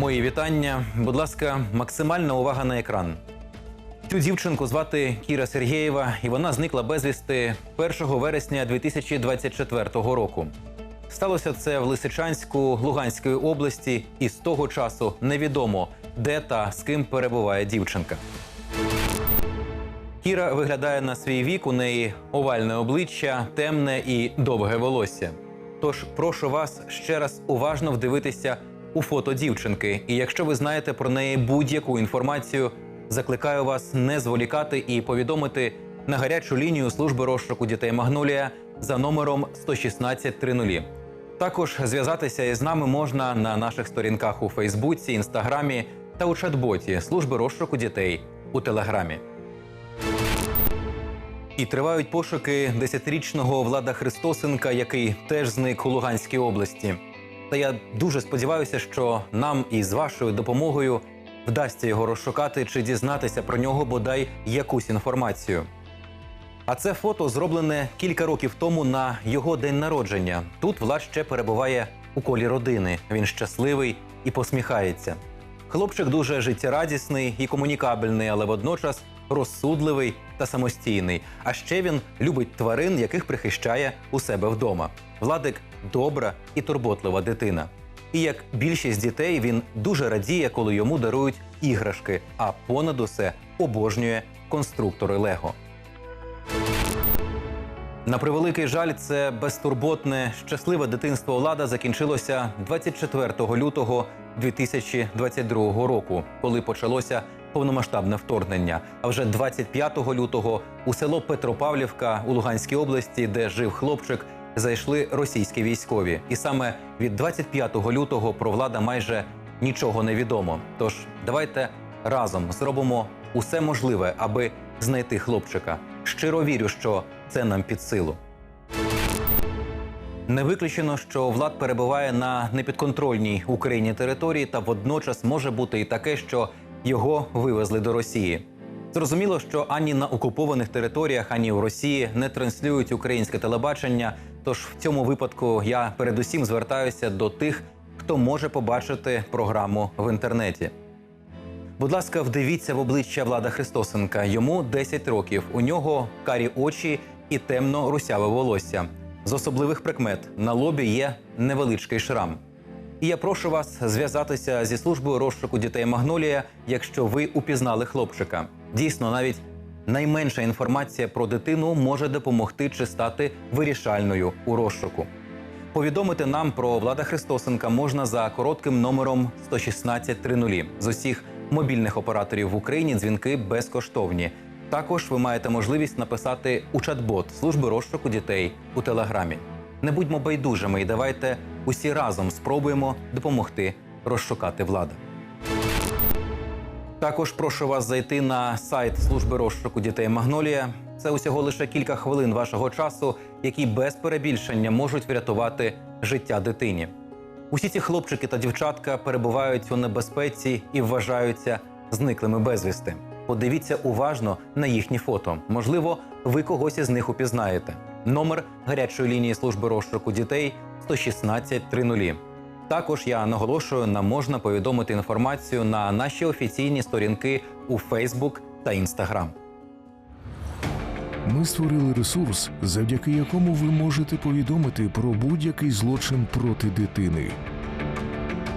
Мої вітання. Будь ласка, максимальна увага на екран. Цю дівчинку звати Кіра Сергєєва, і вона зникла безвісти 1 вересня 2024 року. Сталося це в Лисичанську Луганської області, і з того часу невідомо, де та з ким перебуває дівчинка. Кіра виглядає на свій вік, у неї овальне обличчя, темне і довге волосся. Тож прошу вас ще раз уважно вдивитися у фото дівчинки. І якщо ви знаєте про неї будь-яку інформацію, закликаю вас не зволікати і повідомити на гарячу лінію служби розшуку дітей Магнолія за номером 11630. Також зв'язатися із нами можна на наших сторінках у Фейсбуці, Інстаграмі та у чат-боті служби розшуку дітей у Телеграмі. І тривають пошуки десятирічного Влада Христосенка, який теж зник у Луганській області. Та я дуже сподіваюся, що нам із вашою допомогою вдасться його розшукати чи дізнатися про нього бодай якусь інформацію. А це фото зроблене кілька років тому на його день народження. Тут Влад ще перебуває у колі родини. Він щасливий і посміхається. Хлопчик дуже життєрадісний і комунікабельний, але водночас розсудливий та самостійний. А ще він любить тварин, яких прихищає у себе вдома. Владик добра і турботлива дитина. І як більшість дітей, він дуже радіє, коли йому дарують іграшки, а понад усе обожнює конструктори Лего. На превеликий жаль, це безтурботне, щасливе дитинство Влада закінчилося 24 лютого 2022 року, коли почалося повномасштабне вторгнення. А вже 25 лютого у село Петропавлівка у Луганській області, де жив хлопчик, зайшли російські військові. І саме від 25 лютого про влада майже нічого не відомо. Тож давайте разом зробимо усе можливе, аби знайти хлопчика. Щиро вірю, що це нам під силу. Не виключено, що влад перебуває на непідконтрольній Україні території, та водночас може бути і таке, що його вивезли до Росії. Зрозуміло, що ані на окупованих територіях, ані в Росії не транслюють українське телебачення. Тож в цьому випадку я передусім звертаюся до тих, хто може побачити програму в інтернеті. Будь ласка, вдивіться в обличчя Влада Христосенка. Йому 10 років. У нього карі очі і темно русяве волосся. З особливих прикмет на лобі є невеличкий шрам. І я прошу вас зв'язатися зі службою розшуку дітей Магнолія, якщо ви упізнали хлопчика. Дійсно, навіть найменша інформація про дитину може допомогти чи стати вирішальною у розшуку. Повідомити нам про Влада Христосенка можна за коротким номером 11630. З усіх мобільних операторів в Україні дзвінки безкоштовні. Також ви маєте можливість написати у чат-бот служби розшуку дітей у телеграмі. Не будьмо байдужими і давайте усі разом спробуємо допомогти розшукати влада. Також прошу вас зайти на сайт служби розшуку дітей Магнолія. Це усього лише кілька хвилин вашого часу, які без перебільшення можуть врятувати життя дитині. Усі ці хлопчики та дівчатка перебувають у небезпеці і вважаються зниклими безвісти. Подивіться уважно на їхні фото. Можливо, ви когось із них упізнаєте. Номер гарячої лінії служби розшуку дітей 11630. Також я наголошую, нам можна повідомити інформацію на наші офіційні сторінки у Facebook та Instagram. Ми створили ресурс, завдяки якому ви можете повідомити про будь-який злочин проти дитини.